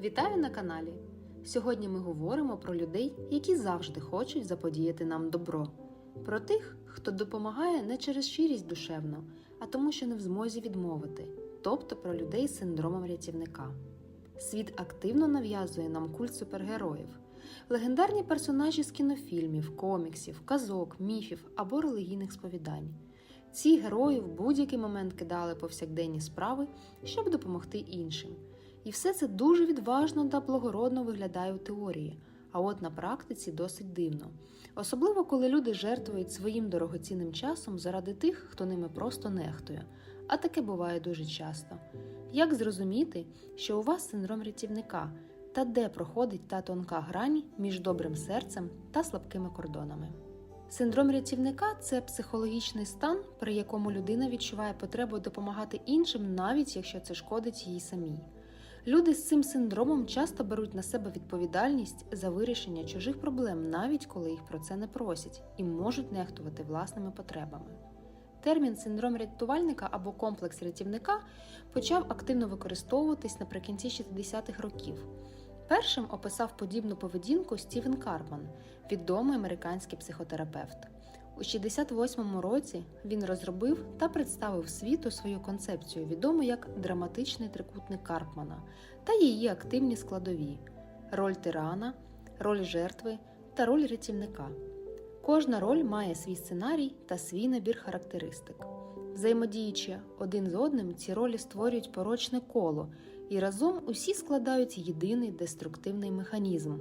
Вітаю на каналі! Сьогодні ми говоримо про людей, які завжди хочуть заподіяти нам добро, про тих, хто допомагає не через щирість душевну, а тому, що не в змозі відмовити, тобто про людей з синдромом рятівника. Світ активно нав'язує нам культ супергероїв, легендарні персонажі з кінофільмів, коміксів, казок, міфів або релігійних сповідань. Ці герої в будь-який момент кидали повсякденні справи, щоб допомогти іншим. І все це дуже відважно та благородно виглядає у теорії, а от на практиці досить дивно. Особливо, коли люди жертвують своїм дорогоцінним часом заради тих, хто ними просто нехтує. А таке буває дуже часто. Як зрозуміти, що у вас синдром рятівника, та де проходить та тонка грань між добрим серцем та слабкими кордонами? Синдром рятівника це психологічний стан, при якому людина відчуває потребу допомагати іншим, навіть якщо це шкодить їй самій. Люди з цим синдромом часто беруть на себе відповідальність за вирішення чужих проблем, навіть коли їх про це не просять, і можуть нехтувати власними потребами. Термін синдром рятувальника або комплекс рятівника почав активно використовуватись наприкінці 60-х років. Першим описав подібну поведінку Стівен Карпман, відомий американський психотерапевт. У 68-му році він розробив та представив світу свою концепцію, відому як драматичний трикутник Карпмана, та її активні складові: роль тирана, роль жертви та роль рятівника. Кожна роль має свій сценарій та свій набір характеристик. Взаємодіючи один з одним, ці ролі створюють порочне коло, і разом усі складають єдиний деструктивний механізм,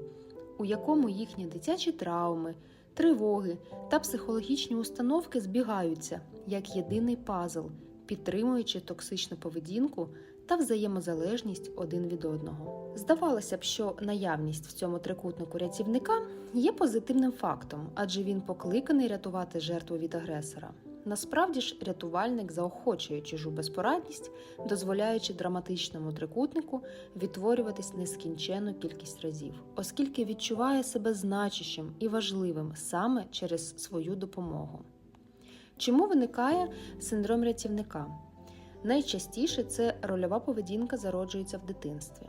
у якому їхні дитячі травми, тривоги та психологічні установки збігаються як єдиний пазл, підтримуючи токсичну поведінку та взаємозалежність один від одного. Здавалося б, що наявність в цьому трикутнику рятівника є позитивним фактом, адже він покликаний рятувати жертву від агресора. Насправді ж рятувальник заохочує чужу безпорадність, дозволяючи драматичному трикутнику відтворюватись нескінченну кількість разів, оскільки відчуває себе значущим і важливим саме через свою допомогу. Чому виникає синдром рятівника? Найчастіше це рольова поведінка зароджується в дитинстві.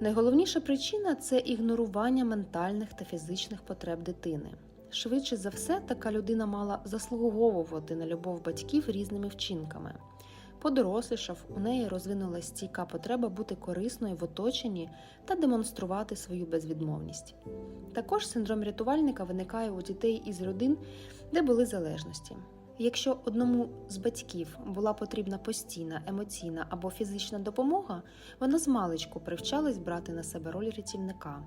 Найголовніша причина це ігнорування ментальних та фізичних потреб дитини. Швидше за все, така людина мала заслуговувати на любов батьків різними вчинками. Подорослішав, у неї розвинулася стійка потреба бути корисною в оточенні та демонструвати свою безвідмовність. Також синдром рятувальника виникає у дітей із родин, де були залежності. Якщо одному з батьків була потрібна постійна емоційна або фізична допомога, вона з маличку привчалась брати на себе роль рятівника.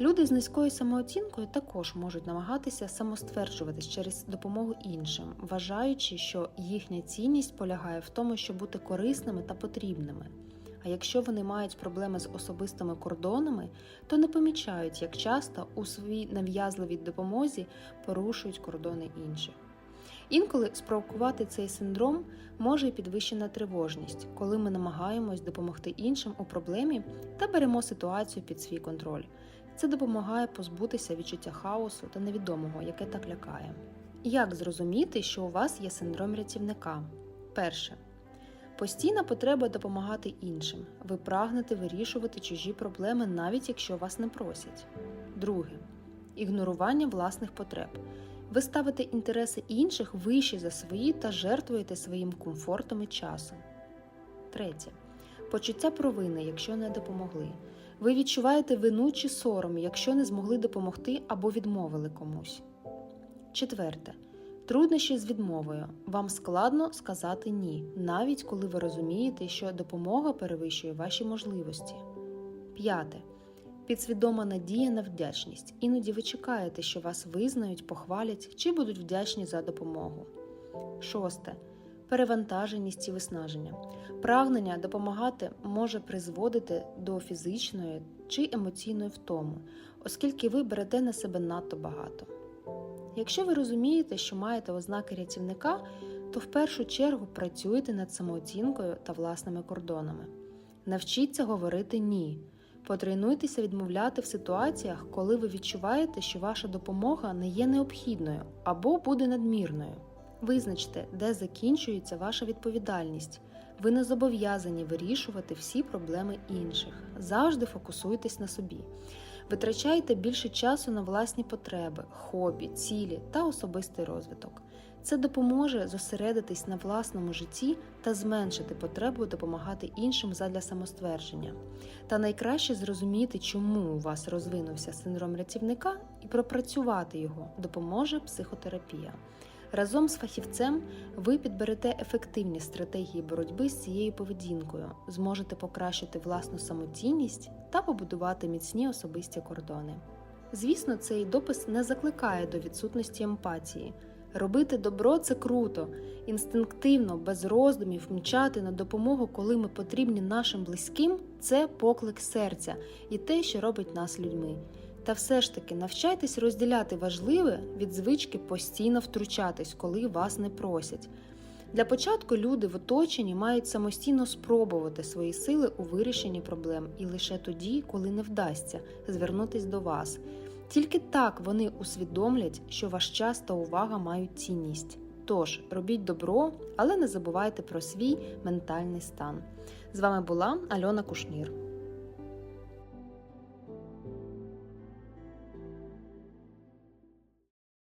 Люди з низькою самооцінкою також можуть намагатися самостверджуватись через допомогу іншим, вважаючи, що їхня цінність полягає в тому, щоб бути корисними та потрібними. А якщо вони мають проблеми з особистими кордонами, то не помічають, як часто у своїй нав'язливій допомозі порушують кордони інших. Інколи спровокувати цей синдром може і підвищена тривожність, коли ми намагаємось допомогти іншим у проблемі та беремо ситуацію під свій контроль. Це допомагає позбутися відчуття хаосу та невідомого, яке так лякає. Як зрозуміти, що у вас є синдром рятівника? Перше. Постійна потреба допомагати іншим. Ви прагнете вирішувати чужі проблеми, навіть якщо вас не просять. Друге. Ігнорування власних потреб. Ви ставите інтереси інших вищі за свої та жертвуєте своїм комфортом і часом. Третє. Почуття провини, якщо не допомогли. Ви відчуваєте вину чи сором, якщо не змогли допомогти або відмовили комусь. Четверте. Труднощі з відмовою. Вам складно сказати ні, навіть коли ви розумієте, що допомога перевищує ваші можливості. П'яте. Підсвідома надія на вдячність. Іноді ви чекаєте, що вас визнають, похвалять чи будуть вдячні за допомогу. Шосте. Перевантаженість і виснаження. Прагнення допомагати може призводити до фізичної чи емоційної втоми, оскільки ви берете на себе надто багато. Якщо ви розумієте, що маєте ознаки рятівника, то в першу чергу працюйте над самооцінкою та власними кордонами. Навчіться говорити ні. Потренуйтеся відмовляти в ситуаціях, коли ви відчуваєте, що ваша допомога не є необхідною або буде надмірною. Визначте, де закінчується ваша відповідальність. Ви не зобов'язані вирішувати всі проблеми інших. Завжди фокусуйтесь на собі. Витрачайте більше часу на власні потреби, хобі, цілі та особистий розвиток. Це допоможе зосередитись на власному житті та зменшити потребу допомагати іншим задля самоствердження. Та найкраще зрозуміти, чому у вас розвинувся синдром рятівника, і пропрацювати його допоможе психотерапія. Разом з фахівцем ви підберете ефективні стратегії боротьби з цією поведінкою, зможете покращити власну самоцінність та побудувати міцні особисті кордони. Звісно, цей допис не закликає до відсутності емпатії. Робити добро це круто, інстинктивно, без роздумів, мчати на допомогу, коли ми потрібні нашим близьким, це поклик серця і те, що робить нас людьми. Та все ж таки навчайтесь розділяти важливе від звички постійно втручатись, коли вас не просять. Для початку люди в оточенні мають самостійно спробувати свої сили у вирішенні проблем і лише тоді, коли не вдасться, звернутись до вас. Тільки так вони усвідомлять, що ваш час та увага мають цінність. Тож робіть добро, але не забувайте про свій ментальний стан. З вами була Альона Кушнір.